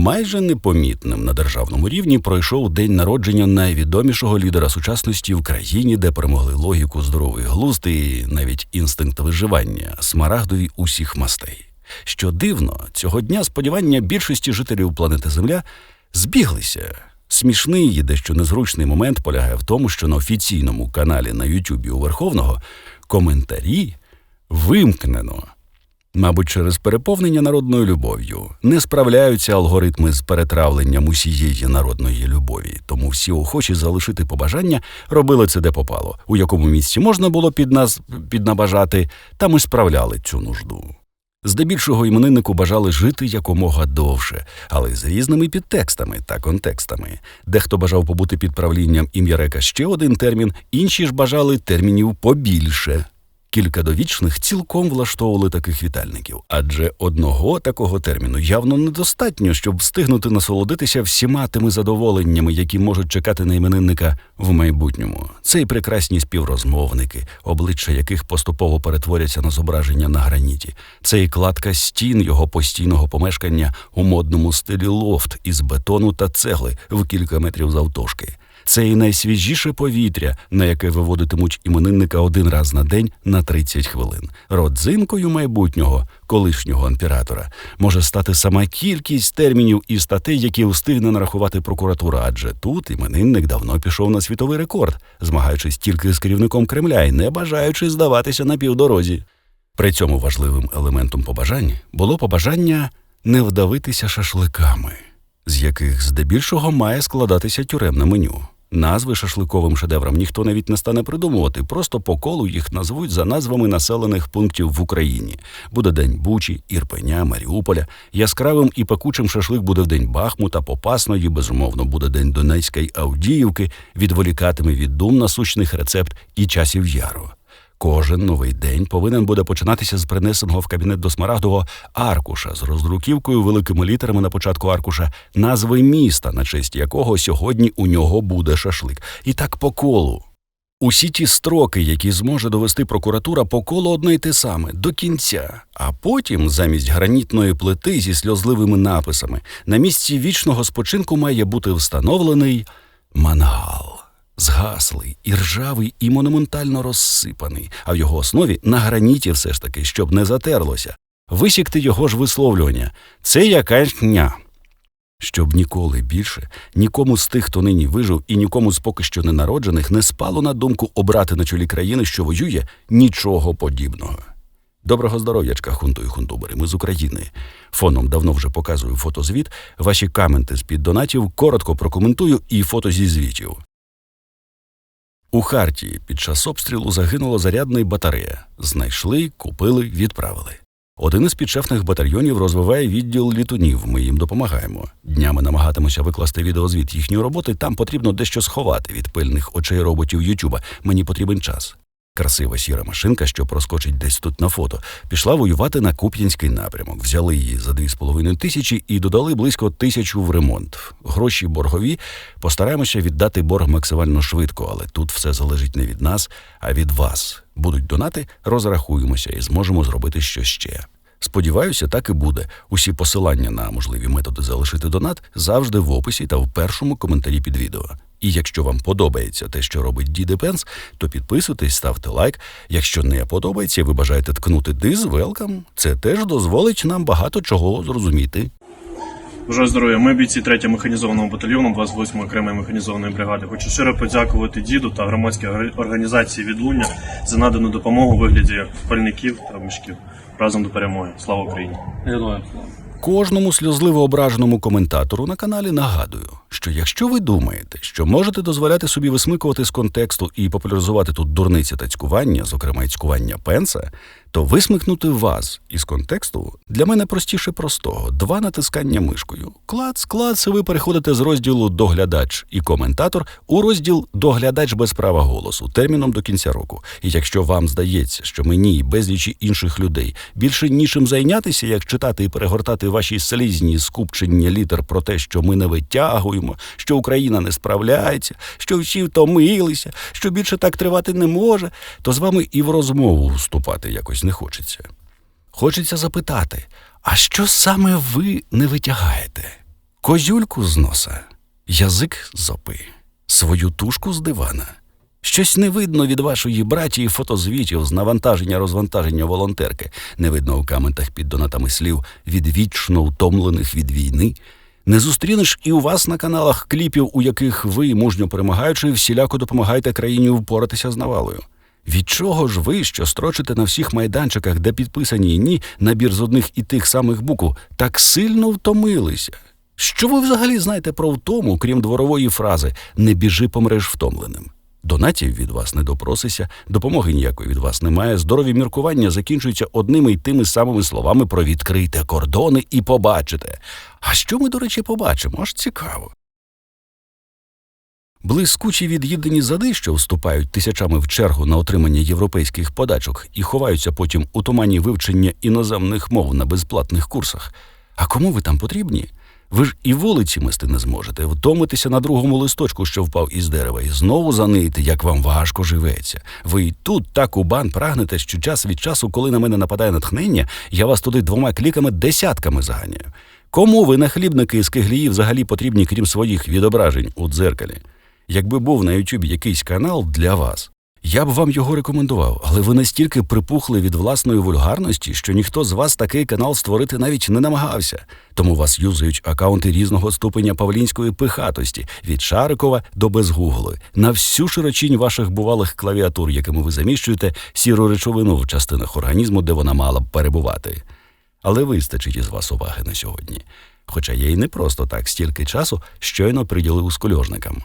Майже непомітним на державному рівні пройшов день народження найвідомішого лідера сучасності в країні, де перемогли логіку, здоровий глузд і навіть інстинкт виживання, смарагдові усіх мастей. Що дивно, цього дня сподівання більшості жителів планети Земля збіглися. Смішний і дещо незручний момент полягає в тому, що на офіційному каналі на Ютубі у Верховного коментарі вимкнено. Мабуть, через переповнення народною любов'ю не справляються алгоритми з перетравленням усієї народної любові, тому всі охочі залишити побажання робили це де попало, у якому місці можна було під нас піднабажати, там і справляли цю нужду. Здебільшого імениннику бажали жити якомога довше, але з різними підтекстами та контекстами. Дехто бажав побути під правлінням ім'я река ще один термін, інші ж бажали термінів побільше. Кілька довічних цілком влаштовували таких вітальників, адже одного такого терміну явно недостатньо, щоб встигнути насолодитися всіма тими задоволеннями, які можуть чекати на іменинника в майбутньому. Це й прекрасні співрозмовники, обличчя яких поступово перетворяться на зображення на граніті. Це і кладка стін його постійного помешкання у модному стилі лофт із бетону та цегли в кілька метрів завтовшки. Це і найсвіжіше повітря, на яке виводитимуть іменинника один раз на день на 30 хвилин. Родзинкою майбутнього, колишнього імператора, може стати сама кількість термінів і статей, які встигне нарахувати прокуратура, адже тут іменинник давно пішов на світовий рекорд, змагаючись тільки з керівником Кремля і не бажаючи здаватися на півдорозі. При цьому важливим елементом побажань було побажання не вдавитися шашликами, з яких здебільшого має складатися тюремне меню. Назви шашликовим шедеврам ніхто навіть не стане придумувати, просто по колу їх назвуть за назвами населених пунктів в Україні. Буде день Бучі, Ірпеня, Маріуполя. Яскравим і пекучим шашлик буде в день Бахмута, Попасної, безумовно, буде день Донецької Авдіївки, відволікатиме від дум насущних рецепт і часів яру. Кожен новий день повинен буде починатися з принесеного в кабінет до Смарагдового аркуша з роздруківкою великими літерами на початку аркуша назви міста, на честь якого сьогодні у нього буде шашлик. І так по колу. Усі ті строки, які зможе довести прокуратура по колу одне й те саме до кінця, а потім, замість гранітної плити зі сльозливими написами, на місці вічного спочинку має бути встановлений мангал згаслий, і ржавий, і монументально розсипаний, а в його основі на граніті все ж таки, щоб не затерлося, висікти його ж висловлювання це якась дня. Щоб ніколи більше нікому з тих, хто нині вижив, і нікому з поки що ненароджених не спало на думку обрати на чолі країни, що воює, нічого подібного. Доброго здоров'ячка, хунту і хунтубери, ми з України. Фоном давно вже показую фотозвіт. Ваші каменти з під донатів коротко прокоментую і фото зі звітів. У Хартії під час обстрілу загинула зарядна батарея. Знайшли, купили, відправили. Один із підшефних батальйонів розвиває відділ літунів. Ми їм допомагаємо. Днями намагатимуся викласти відеозвіт їхньої роботи. Там потрібно дещо сховати від пильних очей роботів Ютуба. Мені потрібен час. Красива сіра машинка, що проскочить десь тут на фото, пішла воювати на Куп'янський напрямок. Взяли її за 2,5 тисячі і додали близько тисячу в ремонт. Гроші боргові. Постараємося віддати борг максимально швидко, але тут все залежить не від нас, а від вас. Будуть донати, розрахуємося і зможемо зробити що ще. Сподіваюся, так і буде. Усі посилання на можливі методи залишити донат завжди в описі та в першому коментарі під відео. І якщо вам подобається те, що робить Діди Пенс, то підписуйтесь, ставте лайк. Якщо не подобається, ви бажаєте ткнути диз, велкам. Це теж дозволить нам багато чого зрозуміти. Бажаю здоров'я. Ми бійці 3 механізованого батальйону 28 окремої механізованої бригади. Хочу щиро подякувати діду та громадській організації відлуння за надану допомогу у вигляді пальників та мішків. Разом до перемоги. Слава Україні! Героям. Кожному сльозливо ображеному коментатору на каналі нагадую, що якщо ви думаєте, що можете дозволяти собі висмикувати з контексту і популяризувати тут дурниці та цькування, зокрема й цькування пенса, то висмикнути вас із контексту для мене простіше простого: два натискання мишкою. Клац, клац, ви переходите з розділу доглядач і коментатор у розділ доглядач без права голосу терміном до кінця року. І якщо вам здається, що мені і безлічі інших людей більше нічим зайнятися, як читати і перегортати ваші слізні скупчення літер про те, що ми не витягуємо, що Україна не справляється, що всі втомилися, що більше так тривати не може, то з вами і в розмову вступати якось не хочеться. Хочеться запитати, а що саме ви не витягаєте? козюльку з носа, язик з опи, свою тушку з дивана. Щось не видно від вашої братії фотозвітів з навантаження розвантаження волонтерки, не видно у коментах під донатами слів від вічно утомлених від війни. Не зустрінеш і у вас на каналах кліпів, у яких ви, мужньо перемагаючи, всіляко допомагаєте країні впоратися з навалою. Від чого ж ви, що строчите на всіх майданчиках, де підписані ні, набір з одних і тих самих букв, так сильно втомилися? Що ви взагалі знаєте про втому, крім дворової фрази Не біжи помреш втомленим? Донатів від вас не допросися, допомоги ніякої від вас немає. Здорові міркування закінчуються одними й тими самими словами про відкрийте кордони і побачите. А що ми, до речі, побачимо? Аж цікаво. Блискучі від'їдені зади, що вступають тисячами в чергу на отримання європейських подачок і ховаються потім у тумані вивчення іноземних мов на безплатних курсах. А кому ви там потрібні? Ви ж і вулиці мести не зможете, втомитися на другому листочку, що впав із дерева, і знову занити, як вам важко живеться. Ви й тут так у бан прагнете, що час від часу, коли на мене нападає натхнення, я вас туди двома кліками десятками заганяю. Кому ви нахлібники з киглії взагалі потрібні, крім своїх відображень у дзеркалі? Якби був на Ютубі якийсь канал для вас, я б вам його рекомендував, але ви настільки припухли від власної вульгарності, що ніхто з вас такий канал створити навіть не намагався. Тому вас юзають акаунти різного ступеня павлінської пихатості від Шарикова до безгугли на всю широчінь ваших бувалих клавіатур, якими ви заміщуєте сіру речовину в частинах організму, де вона мала б перебувати. Але вистачить із вас уваги на сьогодні. Хоча я й не просто так стільки часу щойно приділив скульожникам.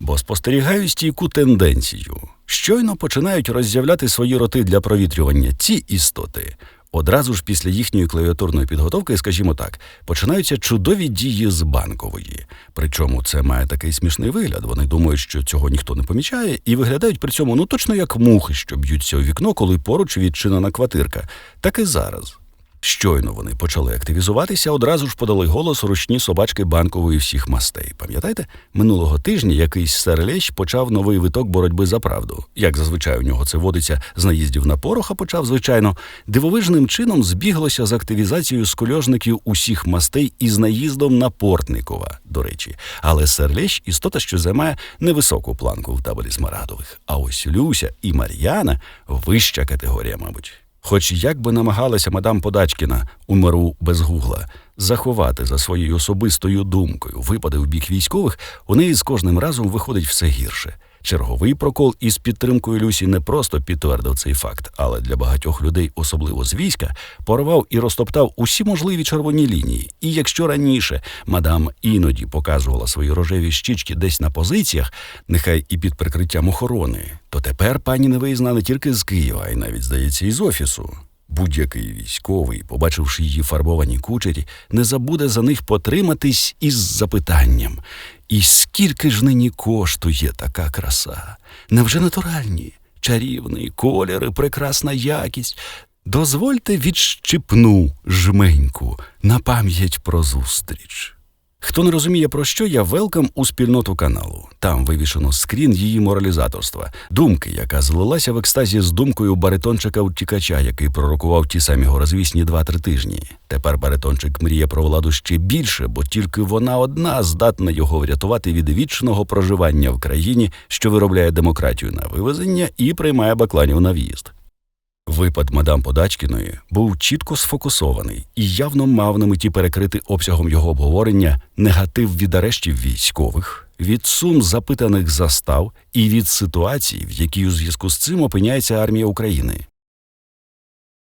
Бо спостерігаю стійку тенденцію. Щойно починають роззявляти свої роти для провітрювання ці істоти. Одразу ж після їхньої клавіатурної підготовки, скажімо так, починаються чудові дії з банкової. Причому це має такий смішний вигляд. Вони думають, що цього ніхто не помічає, і виглядають при цьому ну точно як мухи, що б'ються у вікно, коли поруч відчинена квартирка. Так і зараз. Щойно вони почали активізуватися, одразу ж подали голос ручні собачки банкової всіх мастей. Пам'ятаєте, минулого тижня якийсь старлещ почав новий виток боротьби за правду. Як зазвичай у нього це водиться з наїздів на порох, а почав, звичайно, дивовижним чином збіглося з активізацією скульожників усіх мастей із наїздом на Портникова, до речі. Але старлещ – істота, що займає невисоку планку в таборі смарагдових. А ось Люся і Мар'яна вища категорія, мабуть. Хоч як би намагалася мадам Подачкіна у миру без гугла заховати за своєю особистою думкою випади в бік військових, у неї з кожним разом виходить все гірше. Черговий прокол із підтримкою Люсі не просто підтвердив цей факт, але для багатьох людей, особливо з війська, порвав і розтоптав усі можливі червоні лінії. І якщо раніше мадам іноді показувала свої рожеві щічки десь на позиціях, нехай і під прикриттям охорони, то тепер пані не виїзна не тільки з Києва, а й навіть здається із офісу. Будь-який військовий, побачивши її фарбовані кучері, не забуде за них потриматись із запитанням. І скільки ж нині коштує така краса? Невже натуральні? Чарівний колір, і прекрасна якість. Дозвольте відщипну жменьку на пам'ять про зустріч. Хто не розуміє про що, я велкам у спільноту каналу. Там вивішено скрін її моралізаторства, думки, яка злилася в екстазі з думкою баритончика утікача, який пророкував ті самі горозвісні два-три тижні. Тепер баритончик мріє про владу ще більше, бо тільки вона одна здатна його врятувати від вічного проживання в країні, що виробляє демократію на вивезення і приймає бакланів на в'їзд. Випад мадам Подачкіної був чітко сфокусований і явно мав на меті перекрити обсягом його обговорення негатив від арештів військових, від сум запитаних застав і від ситуацій, в якій у зв'язку з цим опиняється армія України.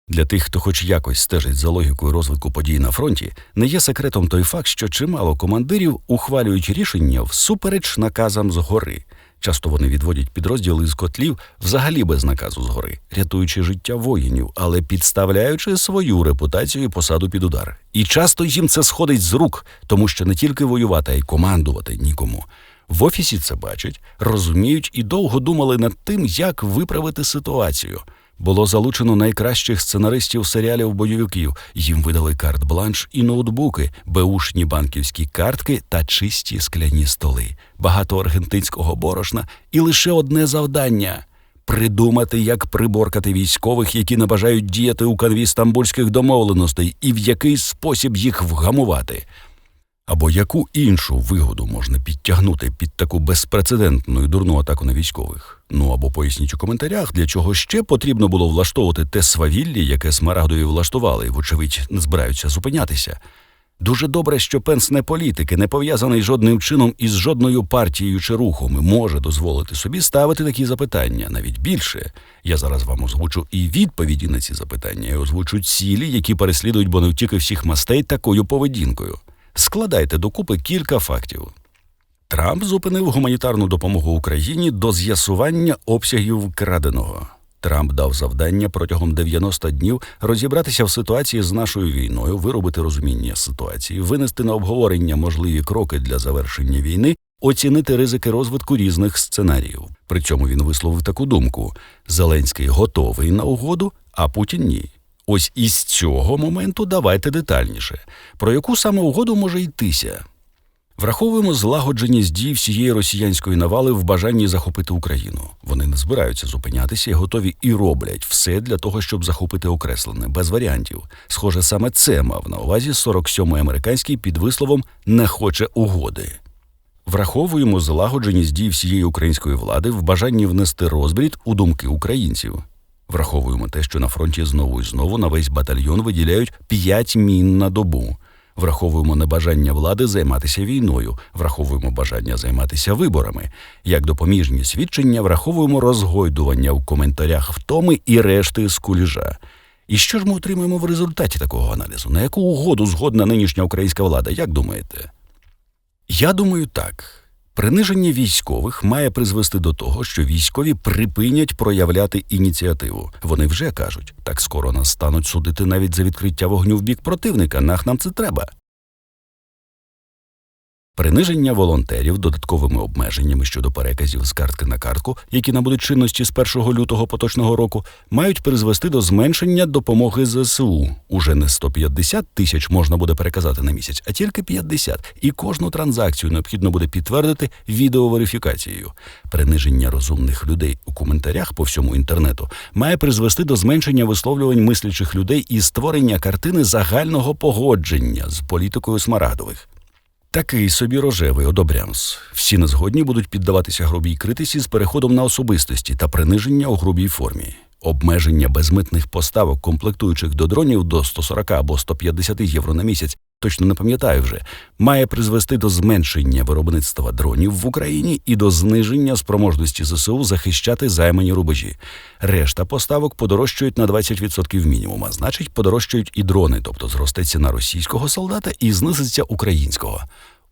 Для тих, хто хоч якось стежить за логікою розвитку подій на фронті, не є секретом той факт, що чимало командирів ухвалюють рішення всупереч наказам згори. Часто вони відводять підрозділи з котлів взагалі без наказу згори, рятуючи життя воїнів, але підставляючи свою репутацію і посаду під удар. І часто їм це сходить з рук, тому що не тільки воювати, а й командувати нікому. В офісі це бачать, розуміють і довго думали над тим, як виправити ситуацію. Було залучено найкращих сценаристів серіалів бойовиків. Їм видали карт-бланш і ноутбуки, беушні банківські картки та чисті скляні столи, багато аргентинського борошна і лише одне завдання придумати, як приборкати військових, які не бажають діяти у канві стамбульських домовленостей, і в який спосіб їх вгамувати. Або яку іншу вигоду можна підтягнути під таку безпрецедентну і дурну атаку на військових? Ну або поясніть у коментарях, для чого ще потрібно було влаштовувати те свавілля, яке смарагдові влаштували, і, вочевидь, не збираються зупинятися. Дуже добре, що Пенс не політик і не пов'язаний жодним чином із жодною партією чи рухом і може дозволити собі ставити такі запитання. Навіть більше. Я зараз вам озвучу і відповіді на ці запитання, і озвучу цілі, які переслідують боневтіки всіх мастей такою поведінкою. Складайте докупи кілька фактів. Трамп зупинив гуманітарну допомогу Україні до з'ясування обсягів краденого. Трамп дав завдання протягом 90 днів розібратися в ситуації з нашою війною, виробити розуміння ситуації, винести на обговорення можливі кроки для завершення війни, оцінити ризики розвитку різних сценаріїв. При цьому він висловив таку думку: Зеленський готовий на угоду, а Путін ні. Ось із цього моменту давайте детальніше. Про яку саме угоду може йтися? Враховуємо злагодженість дій всієї росіянської навали в бажанні захопити Україну. Вони не збираються зупинятися і готові і роблять все для того, щоб захопити окреслене, без варіантів. Схоже, саме це мав на увазі 47-й американський під висловом не хоче угоди. Враховуємо злагодженість дій всієї української влади в бажанні внести розбрід у думки українців. Враховуємо те, що на фронті знову і знову на весь батальйон виділяють 5 мін на добу. Враховуємо небажання влади займатися війною, враховуємо бажання займатися виборами. Як допоміжні свідчення, враховуємо розгойдування в коментарях втоми і решти з куліжа. І що ж ми отримаємо в результаті такого аналізу? На яку угоду згодна нинішня українська влада? Як думаєте? Я думаю так. Приниження військових має призвести до того, що військові припинять проявляти ініціативу. Вони вже кажуть, так скоро нас стануть судити навіть за відкриття вогню в бік противника. Нах нам це треба. Приниження волонтерів додатковими обмеженнями щодо переказів з картки на картку, які набудуть чинності з 1 лютого поточного року, мають призвести до зменшення допомоги ЗСУ. Уже не 150 тисяч можна буде переказати на місяць, а тільки 50. І кожну транзакцію необхідно буде підтвердити відеоверифікацією. Приниження розумних людей у коментарях по всьому інтернету має призвести до зменшення висловлювань мислячих людей і створення картини загального погодження з політикою Смарагдових. Такий собі рожевий одобрямс. Всі незгодні будуть піддаватися грубій критиці з переходом на особистості та приниження у грубій формі. Обмеження безмитних поставок комплектуючих до дронів до 140 або 150 євро на місяць, точно не пам'ятаю вже, має призвести до зменшення виробництва дронів в Україні і до зниження спроможності ЗСУ захищати займані рубежі. Решта поставок подорожчають на 20% мінімум, а значить, подорожчають і дрони, тобто зросте ціна російського солдата і знизиться українського.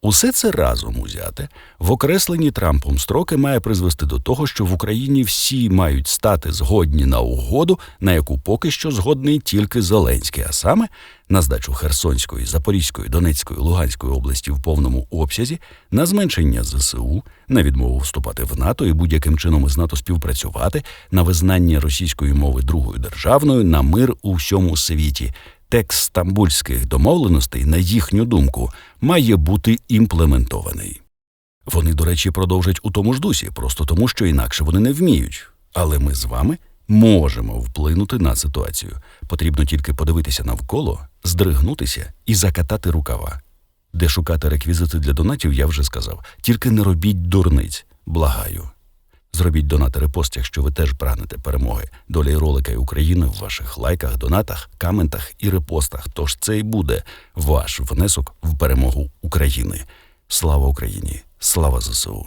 Усе це разом узяте в окреслені Трампом строки має призвести до того, що в Україні всі мають стати згодні на угоду, на яку поки що згодний тільки Зеленський, а саме на здачу Херсонської, Запорізької, Донецької, Луганської області в повному обсязі, на зменшення ЗСУ, на відмову вступати в НАТО і будь-яким чином із НАТО співпрацювати, на визнання російської мови другою державною, на мир у всьому світі. Текст стамбульських домовленостей, на їхню думку, має бути імплементований. Вони, до речі, продовжать у тому ж дусі, просто тому, що інакше вони не вміють. Але ми з вами можемо вплинути на ситуацію. Потрібно тільки подивитися навколо, здригнутися і закатати рукава. Де шукати реквізити для донатів, я вже сказав. Тільки не робіть дурниць, благаю. Зробіть донат репост, якщо ви теж прагнете перемоги. Доля і ролика і України в ваших лайках, донатах, каментах і репостах. Тож це і буде ваш внесок в перемогу України. Слава Україні! Слава ЗСУ!